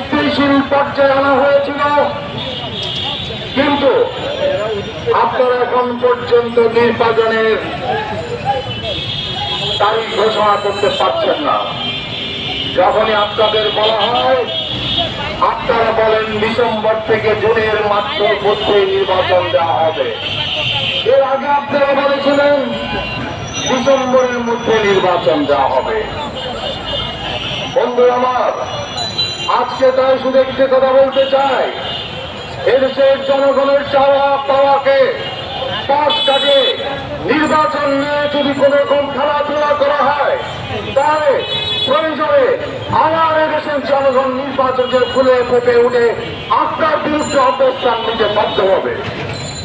স্থিতিশীল পর্যায়ে আনা হয়েছিল। কিন্তু আপনারা এখন পর্যন্ত নির্বাচনের তারিখ ঘোষণা করতে পারছেন না। যখনই আপনাদের বলা হয়, আপনারা বলেন ডিসেম্বর থেকে জুনের মাত্র মধ্যে নির্বাচন দেওয়া হবে। এর আগে আপনারা বলেছিলেন ডিসেম্বরের মধ্যে নির্বাচন দেওয়া হবে। বন্ধু আমার আজকে তাই শুধু একটি কথা বলতে চাই। এদেশের জনগণের চাওয়া পাওয়াকে পাশ কাটে নির্বাচন নিয়ে যদি কোন রকম খেলাধুলা করা হয়, তাহলে প্রয়োজনে আমার এদেশের জনগণ নির্বাচনকে ফুলে ফেপে উঠে আপনার বিরুদ্ধে অবস্থান নিতে বাধ্য হবে।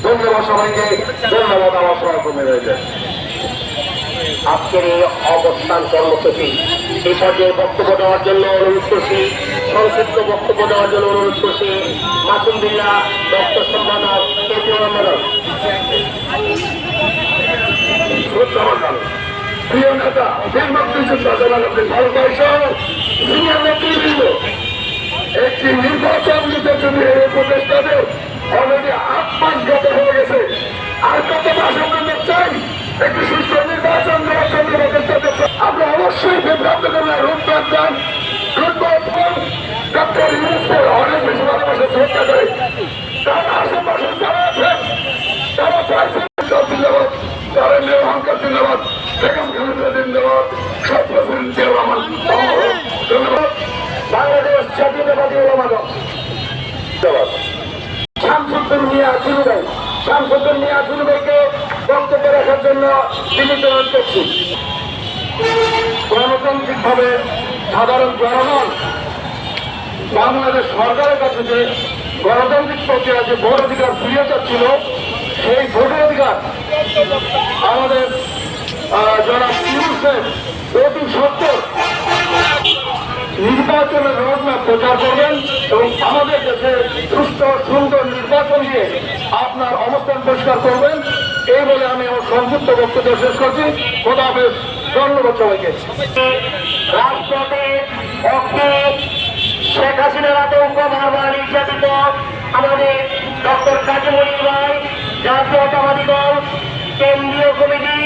ধন্যবাদ সবাইকে। ধন্যবাদ আমার সময় কমে রয়েছে। আজকের এই অবস্থান কর্মসূচি। এই পর্যায়ে বক্তব্য দেওয়ার জন্য অনুরোধ করছি। সংক্ষিপ্ত বক্তব্য দেওয়ার জন্য অনুরোধ করছি। মাসুম বিল্লাহ দপ্তর সম্পাদক একটি নির্বাচন উপদেষ্টাদের অলরেডি আট মাস গত হয়ে গেছে, আর কত আমরা চাই, একটি সুস্থ নির্বাচন দেওয়ার জন্য উপদেষ্টাদের আমরা অবশ্যই বিভ্রান্ত করলে রূপদান দেন রূপদান ডক্টর ইউনুসের অনেক বেশি ভালোবাসা শ্রদ্ধা করে আশেপাশে যারা আছেন তারা পাইছেন জিন্দাবাদ তারা নিয়ে অহংকার জিন্দাবাদ বেগম খালেদা জিন্দাবাদ সব প্রেসিডেন্ট জিয়াউর রহমান ধন্যবাদ বাংলাদেশ জাতীয়তাবাদী ওলামা দল শামসুদ্দিন মিয়া চুনু ভাই রাখার জন্য বিনীত অনুরোধ করছি সাধারণ জনগণ বাংলাদেশ সরকারের কাছে যে গণতান্ত্রিক প্রক্রিয়া যে ভোট অধিকার ফিরিয়ে চাচ্ছিল সেই ভোটের অধিকার আমাদের যারা ইউসেফ অতি সত্তর নির্বাচনের রোডম্যাপ প্রচার করবেন এবং আমাদের দেশে সুস্থ, সুন্দর নির্বাচন দিয়ে আপনার অবস্থান পরিষ্কার করবেন। এই বলে আমি আমার সংযুক্ত বক্তব্য শেষ করছি। খোদা হাফেজ। ধন্যবাদ সবাইকে। অক্ষে শেখ হাসিনার আতঙ্ক বারবার কাজীমণি ভাই জাতীয়তাবাদী দল, কেন্দ্রীয় কমিটি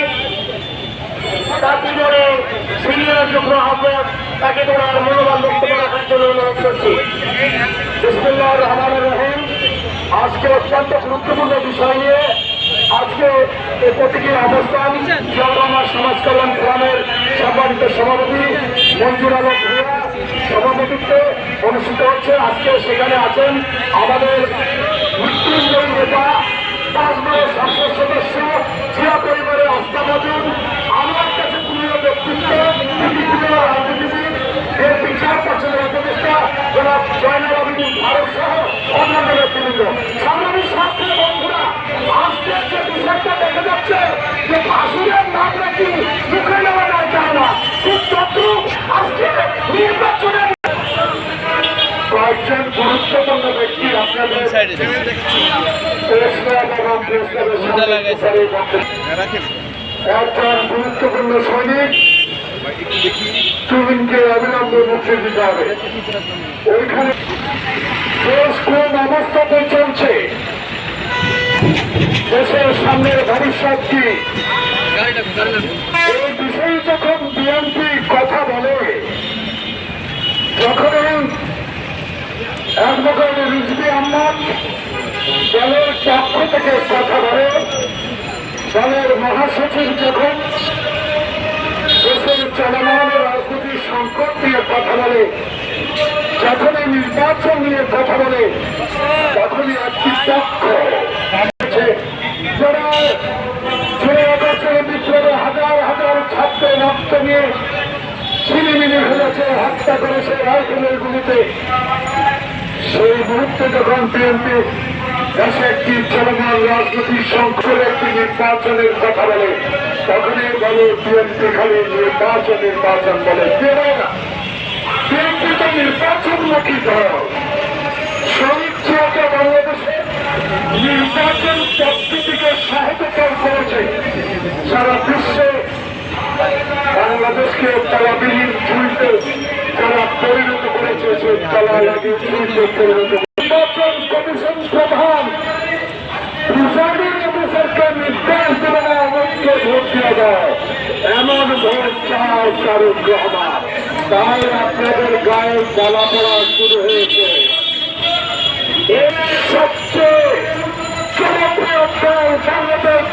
তাঁতিগড়ে সিনিয়র যুগ্ম আহ্বায়ক, তাকে তোমার মূল্যবান বক্তব্য রাখার জন্য অনুরোধ করছি। বিসমুল্লাহ রহমান রহিম। আজকে অত্যন্ত গুরুত্বপূর্ণ বিষয় নিয়ে আজকে এই প্রতীকী অবস্থান জিয়াউরহমান সমাজ কল্যাণ ফোরামের সম্মানিত সভাপতি মঞ্জুর আলম ভূয়া সভাপতিত্বে অনুষ্ঠিত হচ্ছে। আজকে সেখানে আছেন আমাদের মৃত্যুঞ্জয় নেতা সংসদ সদস্য জিয়া পরিবারের আস্থা কয়েকজন গুরুত্বপূর্ণ ব্যক্তি আপনাদের বক্তব্য একজন গুরুত্বপূর্ণ সৈনিক। তুমিনকে অবিলম্বে মুক্তি দিতে হবে। ওইখানে দেশ কোন অবস্থাতে চলছে? দেশের সামনের ভবিষ্যৎ কি? এই বিষয়ে যখন বিএনপি কথা বলে যখন অ্যাডভোকেট রিজভি আহমদ দলের পক্ষ থেকে কথা বলে। দলের মহাসচিব যখন দেশের চলমান রাজনৈতিক সংকট নিয়ে কথা বলে, যখনই নির্বাচন নিয়ে কথা বলে, তখনই একটি পক্ষ যারা বিপ্লবে হাজার হাজার ছাত্র রক্ত নিয়ে ছিনিমিনি হয়েছে হত্যা করেছে রাইফেলের গুলিতে। সেই মুহূর্তে যখন বিএনপি দেশে একটি চলমান রাজনৈতিক সংকটের একটি নির্বাচনের কথা বলে, তখনই বলে বিএনপি খালি নির্বাচন নির্বাচন বলে। বিএনপি তো নির্বাচনমুখী দল। শহীদ জিয়াকে নির্বাচন পদ্ধতিকে সহজতর করেছে। সারা বিশ্বে বাংলাদেশকে তারাবিহীন ঝুলতে তারা পরিণত করেছে সে দালালাকে জিনিসে পরিণত নির্বাচন কমিশন প্রধান প্রিসাইডিং অফিসারকে নির্দেশ দেবে না অমনকে ভোট দেওয়া যায়। এমন ভোট চাও শাহরুখ রহমান। তাই আপনাদের গায়ে জ্বালা পড়া শুরু হয়েছে। এই সবচেয়ে জনপ্রিয় বাংলাদেশ